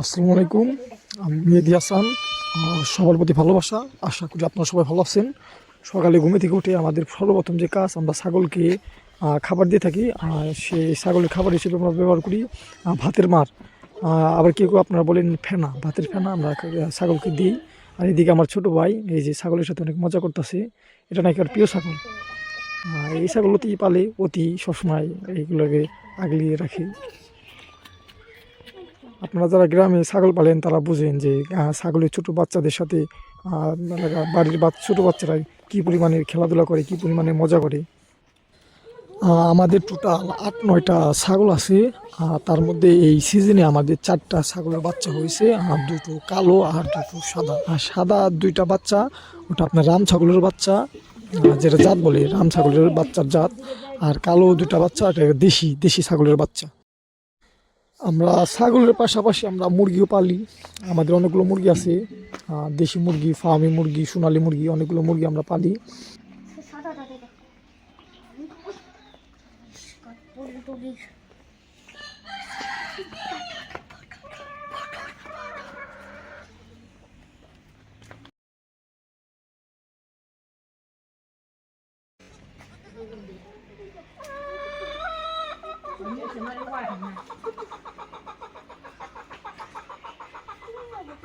আসসালামু আলাইকুম। আমি মেহেদি হাসান সবার প্রতি ভালোবাসা। আশা করি আপনারা সবাই ভালো আছেন। সকালে ঘুমে থেকে উঠে আমাদের সর্বপ্রথম যে কাজ, আমরা ছাগলকে খাবার দিয়ে থাকি। সেই ছাগলের খাবার হিসেবে আমরা ব্যবহার করি ভাতের মার। আবার কেউ কেউ আপনারা বলেন ফেনা, ভাতের ফেনা আমরা ছাগলকে দিই। আর এদিকে আমার ছোট ভাই, এই যে ছাগলের সাথে অনেক মজা করতেছে, এটা নাকি আর প্রিয় ছাগল। এই ছাগল অতি পালে অতি সবসময় এইগুলোকে আগলিয়ে রাখি। আপনারা যারা গ্রামে ছাগল পালেন, তারা বুঝেন যে ছাগলের ছোট বাচ্চাদের সাথে মানে বাড়ির ছোটো বাচ্চারা কী পরিমাণে খেলাধুলা করে, কী পরিমাণে মজা করে। আমাদের টোটাল আট, নয়টা ছাগল আছে তার মধ্যে এই সিজনে আমাদের চারটা ছাগলের বাচ্চা হয়েছে, আর দুটো কালো আর দুটো সাদা। আর সাদা দুইটা বাচ্চা, ওটা আপনার রাম ছাগলের বাচ্চা যেটা জাত বলে, রাম ছাগলের বাচ্চার জাত, আর কালো দুটা বাচ্চা এটা দেশি দেশি ছাগলের বাচ্চা। আমরা ছাগলের পাশাপাশি আমরা মুরগিও পালি। আমাদের অনেকগুলো মুরগি আছে দেশি মুরগি, ফার্মি মুরগি, সোনালি মুরগি, অনেকগুলো মুরগি আমরা পালি।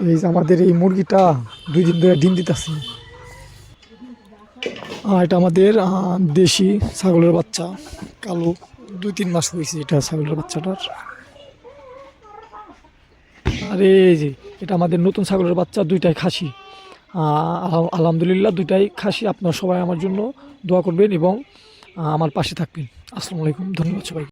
এই যে আমাদের এই মুরগিটা দুই দিন ধরে ডিম দিতেছে। এটা আমাদের দেশি ছাগলের বাচ্চা। কালো দুই তিন মাস হয়েছে এটা ছাগলের বাচ্চাটার। আর এই যে এটা আমাদের নতুন ছাগলের বাচ্চা, দুইটাই খাসি। আলহামদুলিল্লাহ দুইটাই খাসি। আপনার সবাই আমার জন্য দোয়া করবেন এবং আমার পাশে থাকবেন। আসসালামু আলাইকুম, ধন্যবাদ সবাই